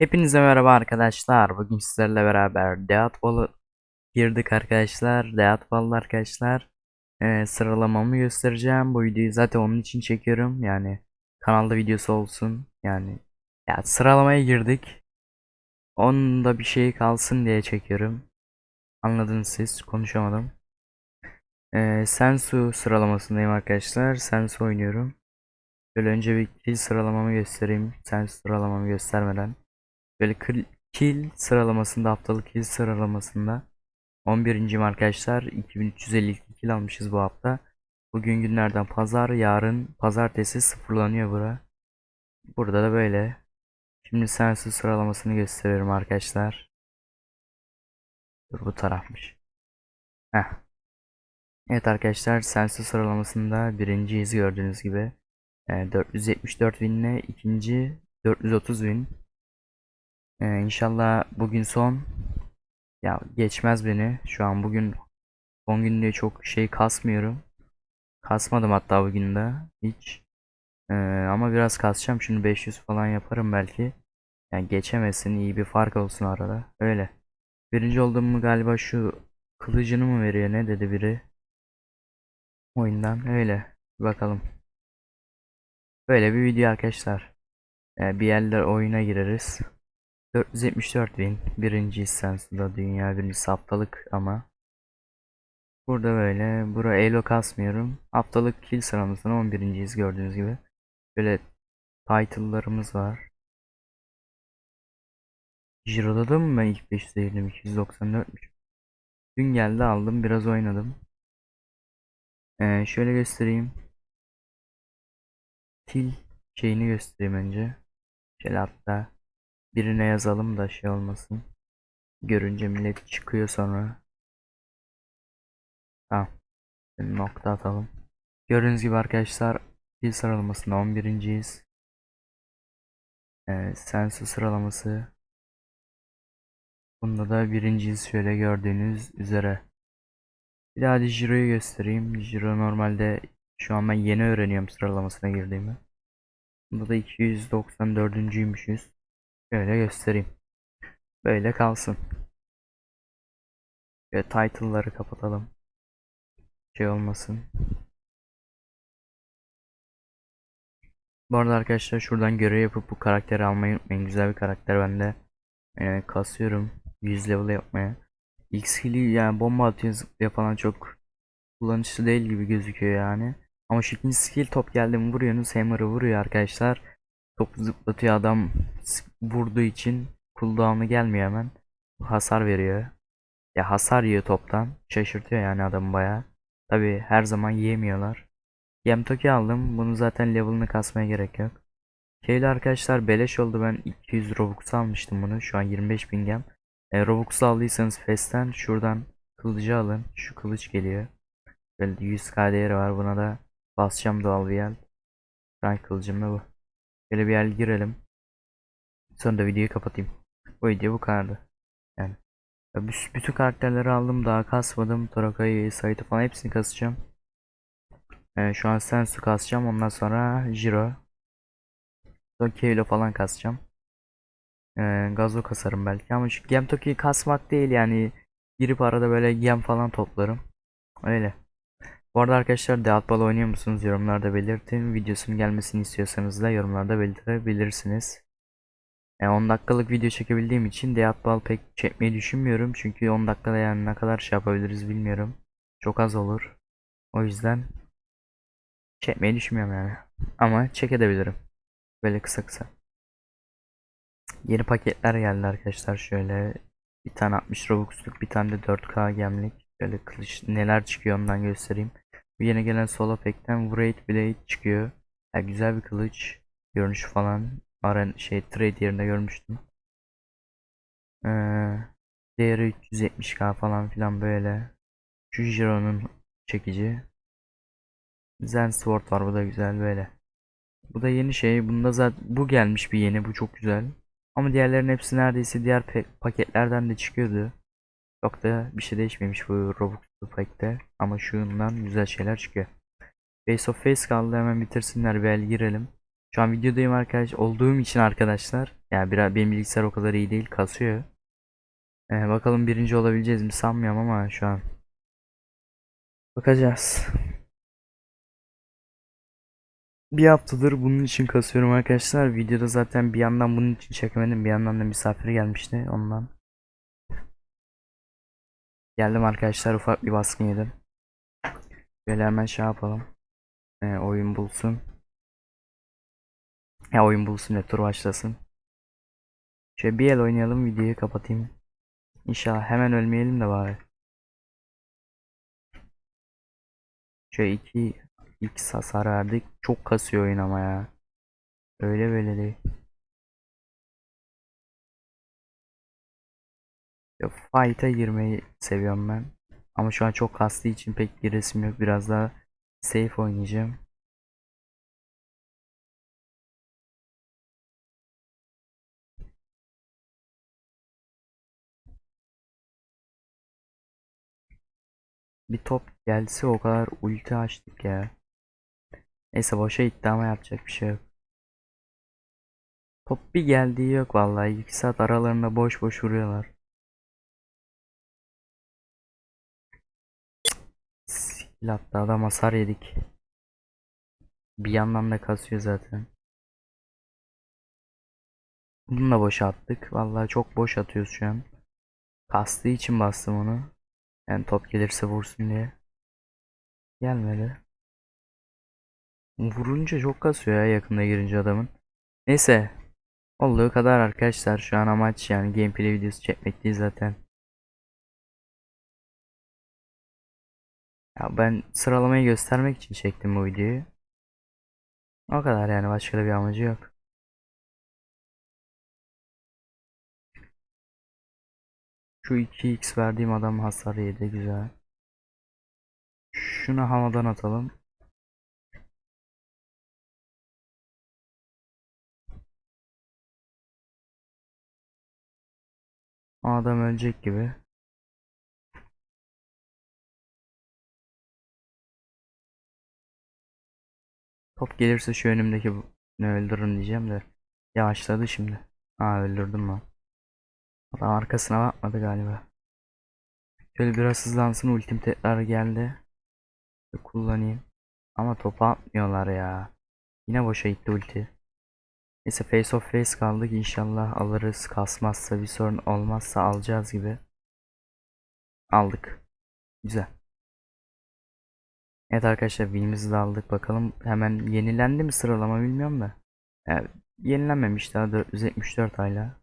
Hepinize merhaba arkadaşlar. Bugün sizlerle beraber Deatball'ı girdik arkadaşlar. Deatball'lı arkadaşlar. Ee, sıralamamı göstereceğim. Bu videoyu zaten onun için çekiyorum. Yani kanalda videosu olsun. Yani ya sıralamaya girdik. Onun da bir şey kalsın diye çekiyorum. Anladınız siz. Konuşamadım. Ee, Sensu sıralamasındayım arkadaşlar. Sensu oynuyorum. Şöyle önce bir sıralamamı göstereyim. Sensu sıralamamı göstermeden. Böyle kil, kill sıralamasında haftalık kill sıralamasında 11. arkadaşlar 2352 kill almışız bu hafta. Bugün günlerden pazar yarın pazartesi sıfırlanıyor bura. Burada da böyle. Şimdi sensiz sıralamasını gösteriyorum arkadaşlar. Dur bu tarafmış. Heh. Evet arkadaşlar sensiz sıralamasında birinciyiz gördüğünüz gibi. Ee, 474 winle ikinci 430 win. Ee, inşallah bugün son. Ya geçmez beni. Şu an bugün son gün diye çok şey kasmıyorum. Kasmadım hatta bugün de hiç. Ee, ama biraz kasacağım. Şimdi 500 falan yaparım belki. Yani geçemesin iyi bir fark olsun arada. Öyle. Birinci oldum mu galiba şu kılıcını mı veriyor ne dedi biri. Oyundan öyle. Bir bakalım. Böyle bir video arkadaşlar. Ee, bir yerler oyuna gireriz. 474 bin. Birinci Sensu'da dünya birincisi haftalık ama. Burada böyle. Bura elo kasmıyorum. Haftalık kill sıralamasında 11.yiz gördüğünüz gibi. Böyle title'larımız var. Jiro'da da mı ben ilk 5 değildim? 294'müş. Dün geldi aldım biraz oynadım. Ee, şöyle göstereyim. Kill şeyini göstereyim önce. Şöyle hatta birine yazalım da şey olmasın. Görünce millet çıkıyor sonra. Tamam. Nokta atalım. Gördüğünüz gibi arkadaşlar dil sıralamasında 11.yiz. Ee, sensu sıralaması. Bunda da birinciyiz şöyle gördüğünüz üzere. Bir daha hadi Jiro'yu göstereyim. Jiro normalde şu an ben yeni öğreniyorum sıralamasına girdiğimi. Bunda da 294.'üymüşüz. Şöyle göstereyim. Böyle kalsın. Ve title'ları kapatalım. Şey olmasın. Bu arada arkadaşlar şuradan görev yapıp bu karakteri almayı unutmayın. Güzel bir karakter bende. Ee, kasıyorum 100 level yapmaya. X skill'i yani bomba atıyor zıplıyor falan çok kullanışlı değil gibi gözüküyor yani. Ama ikinci skill top geldi mi vuruyorsunuz hammer'ı vuruyor arkadaşlar. Topu zıplatıyor adam vurduğu için cooldown'u gelmiyor hemen. Hasar veriyor. Ya hasar yiyor toptan. Şaşırtıyor yani adamı baya. Tabi her zaman yiyemiyorlar. Gemtoki aldım. Bunu zaten level'ını kasmaya gerek yok. Şeyle arkadaşlar beleş oldu. Ben 200 Robux almıştım bunu. Şu an 25 bin gem. E, Robux aldıysanız Fest'ten şuradan kılıcı alın. Şu kılıç geliyor. Böyle 100k değeri var. Buna da basacağım doğal bir yer. Frank kılıcım da bu. Böyle bir yer girelim. Sonra da videoyu kapatayım. Bu video bu kadardı. Yani. Ya bü- bütün karakterleri aldım daha kasmadım. Toraka'yı, Sait'i falan hepsini kasacağım. Ee, şu an Sensu kasacağım. Ondan sonra Jiro. Tokyo falan kasacağım. Ee, Gazo kasarım belki ama şu Gem Toki'yi kasmak değil yani. Girip arada böyle gem falan toplarım. Öyle. Bu arada arkadaşlar Deatball oynuyor musunuz? Yorumlarda belirtin. Videosunun gelmesini istiyorsanız da yorumlarda belirtebilirsiniz. Yani 10 dakikalık video çekebildiğim için Deatball pek çekmeyi düşünmüyorum. Çünkü 10 dakikada yani ne kadar şey yapabiliriz bilmiyorum. Çok az olur. O yüzden çekmeyi düşünmüyorum yani. Ama çekebilirim. Böyle kısa kısa. Yeni paketler geldi arkadaşlar şöyle. Bir tane 60 Robux'luk bir tane de 4K gemlik. Böyle kılıç neler çıkıyor ondan göstereyim. Yeni gelen solo pack'ten Wraith Blade çıkıyor. Yani güzel bir kılıç. Görünüşü falan. Aren şey trade yerinde görmüştüm. Ee, değeri 370k falan filan böyle. Şu Jiro'nun çekici. Zen Sword var bu da güzel böyle. Bu da yeni şey. Bunda zaten bu gelmiş bir yeni. Bu çok güzel. Ama diğerlerin hepsi neredeyse diğer paketlerden de çıkıyordu. Çok da bir şey değişmemiş bu Roblox pakette. Ama şundan güzel şeyler çıkıyor. Face of Face kaldı hemen bitirsinler bir el girelim. Şu an videodayım arkadaş olduğum için arkadaşlar. Yani biraz benim bilgisayar o kadar iyi değil kasıyor. Ee, bakalım birinci olabileceğiz mi sanmıyorum ama şu an. Bakacağız. Bir haftadır bunun için kasıyorum arkadaşlar. Videoda zaten bir yandan bunun için çekemedim. Bir yandan da misafir gelmişti ondan. Geldim arkadaşlar ufak bir baskın yedim. Böyle hemen şey yapalım. Ee, oyun bulsun. Ya oyun bulsun ya tur başlasın. Şöyle bir el oynayalım videoyu kapatayım. İnşallah hemen ölmeyelim de bari. Şöyle iki x hasar verdik. Çok kasıyor oyun ama ya. Öyle böyle değil. Fight'a girmeyi seviyorum ben. Ama şu an çok kastığı için pek giresim yok. Biraz daha safe oynayacağım. Bir top gelse o kadar ulti açtık ya. Neyse boşa gitti yapacak bir şey yok. Top bir geldiği yok vallahi. 2 saat aralarında boş boş vuruyorlar. Attı adam hasar yedik. Bir yandan da kasıyor zaten. Bunu da boşa attık. Vallahi çok boş atıyoruz şu an. Kastığı için bastım onu. Yani top gelirse vursun diye. Gelmedi. Vurunca çok kasıyor ya yakında girince adamın. Neyse. Olduğu kadar arkadaşlar şu an amaç yani gameplay videosu çekmek değil zaten. Ya ben sıralamayı göstermek için çektim bu videoyu. O kadar yani başka da bir amacı yok. Şu 2x verdiğim adam hasar yedi güzel. Şunu havadan atalım. Adam ölecek gibi. Top gelirse şu önümdeki ne öldürürüm diyeceğim de. Yavaşladı şimdi. Aa öldürdüm lan. Adam arkasına bakmadı galiba. Şöyle biraz hızlansın ultim tekrar geldi. Bir Kullanayım. Ama topu atmıyorlar ya. Yine boşa gitti ulti. Neyse face of face kaldık inşallah alırız. Kasmazsa bir sorun olmazsa alacağız gibi. Aldık. Güzel. Evet arkadaşlar winimizi de aldık. Bakalım hemen yenilendi mi sıralama bilmiyorum da. Yani yenilenmemiş daha 474 hala.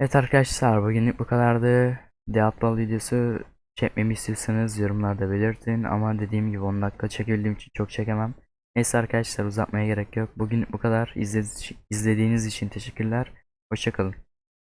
Evet arkadaşlar bugünlük bu kadardı. Deatball videosu çekmemi istiyorsanız yorumlarda belirtin. Ama dediğim gibi 10 dakika çekebildiğim için çok çekemem. Neyse arkadaşlar uzatmaya gerek yok. Bugün bu kadar. İzledi- izlediğiniz için teşekkürler. Hoşçakalın.